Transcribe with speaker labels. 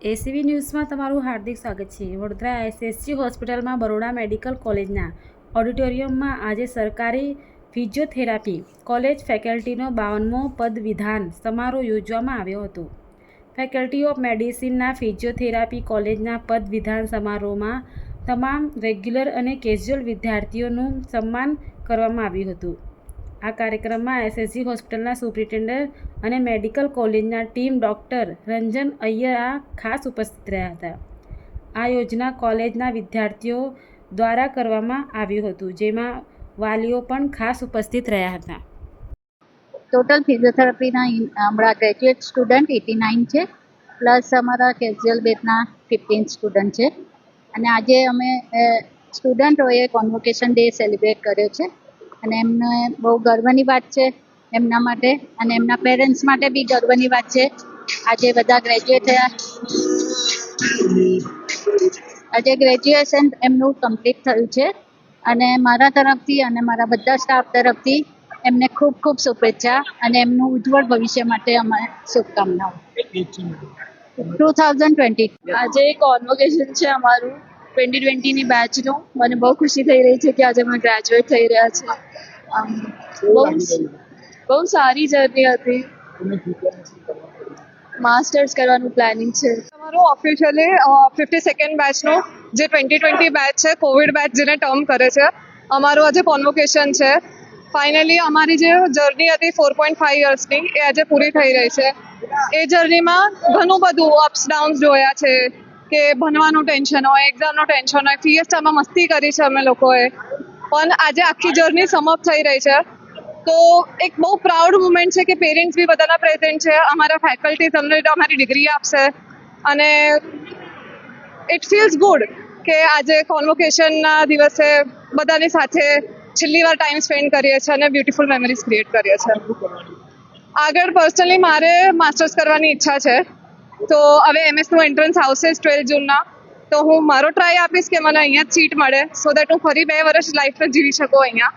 Speaker 1: ACB ન્યૂઝમાં તમારું હાર્દિક સ્વાગત છે. વડોદરા એસએસજી હોસ્પિટલમાં બરોડા મેડિકલ કોલેજના ઓડિટોરિયમમાં આજે સરકારી ફિઝિયોથેરાપી કોલેજ ફેકલ્ટીનો બાવનમો પદવિધાન સમારોહ યોજવામાં આવ્યો હતો. ફેકલ્ટી ઓફ મેડિસિનના ફિઝિયોથેરાપી કોલેજના પદવિધાન સમારોહમાં તમામ રેગ્યુલર અને કેઝ્યુઅલ વિદ્યાર્થીઓનું સન્માન કરવામાં આવ્યું હતું. આ કાર્યક્રમમાં એસએસજી હોસ્પિટલના સુપ્રિન્ટેન્ડન્ટ અને મેડિકલ કોલેજના ટીમ ડૉક્ટર રંજન અય્યરા ખાસ ઉપસ્થિત રહ્યા હતા. આ યોજના કોલેજના વિદ્યાર્થીઓ દ્વારા કરવામાં આવ્યું હતું, જેમાં વાલીઓ પણ ખાસ ઉપસ્થિત રહ્યા હતા.
Speaker 2: ટોટલ ફિઝિયોથેરાપીના હમણાં ગ્રેજ્યુએટ સ્ટુડન્ટ એટી નાઇન છે પ્લસ અમારા કેઝ્યુઅલ બેચના ફિફ્ટીન સ્ટુડન્ટ છે. અને આજે અમે સ્ટુડન્ટોએ કોન્વોકેશન ડે સેલિબ્રેટ કર્યો છે. અને એમને બહુ ગર્વની વાત છે એમના માટે અને એમના પેરેન્ટ્સ માટે બી ગર્વની વાત છે. આજે બધા ગ્રેજ્યુએટ થયા. આજે ગ્રેજ્યુએશન એમનું કમ્પ્લીટ થયું છે અને મારા તરફથી અને મારા બધા સ્ટાફ તરફથી એમને ખૂબ ખૂબ શુભેચ્છા અને એમનું ઉજ્જવળ ભવિષ્ય માટે અમારે શુભકામનાઓ. ટુ થાઉઝન્ડ ટ્વેન્ટી
Speaker 3: આજે કોન્વોકેશન છે અમારું. ટ્વેન્ટી ટ્વેન્ટીની બેચનું મને બહુ ખુશી થઈ રહી છે કે આજે અમે ગ્રેજ્યુએટ થઈ રહ્યા છે. બહુ બહુ સારી જર્ની હતી. માસ્ટર્સ કરવાનું પ્લાનિંગ છે.
Speaker 4: તમારો ઓફિશિયલી ફિફ્ટી સેકન્ડ બેચનું જે ટ્વેન્ટી ટ્વેન્ટી બેચ છે કોવિડ બેચ જેને ટર્મ કરે છે અમારું આજે કોન્વોકેશન છે. ફાઇનલી અમારી જે જર્ની હતી ફોર પોઈન્ટ ફાઈવ યર્સની એ આજે પૂરી થઈ રહી છે. એ જર્નીમાં ઘણું બધું અપ્સ ડાઉન્સ જોયા છે. કે ભણવાનું ટેન્શન હોય એક્ઝામનું ટેન્શન હોય ફિએસ્ટામાં મસ્તી કરી છે અમે લોકોએ. પણ આજે આખી જર્ની સમાપ્ત થઈ રહી છે. તો એક બહુ પ્રાઉડ મુમેન્ટ છે કે પેરેન્ટ્સ બી બધાના પ્રેઝન્ટ છે. અમારા ફેકલ્ટી તમને અમારી ડિગ્રી આપશે. અને ઇટ ફીલ્સ ગુડ કે આજે કોન્વોકેશનના દિવસે બધાની સાથે છેલ્લી વાર ટાઈમ સ્પેન્ડ કરીએ છીએ અને બ્યુટિફુલ મેમરીઝ ક્રિએટ કરીએ છીએ. આગળ પર્સનલી મારે માસ્ટર્સ કરવાની ઈચ્છા છે. તો હવે એમએસનું એન્ટ્રન્સ આવશે ટ્વેલ્થ જૂનના તો હું મારો ટ્રાય આપીશ કે મને અહીંયા જ સીટ મળે સો દેટ હું ફરી બે વર્ષ લાઈફ જીવી શકું અહીંયા.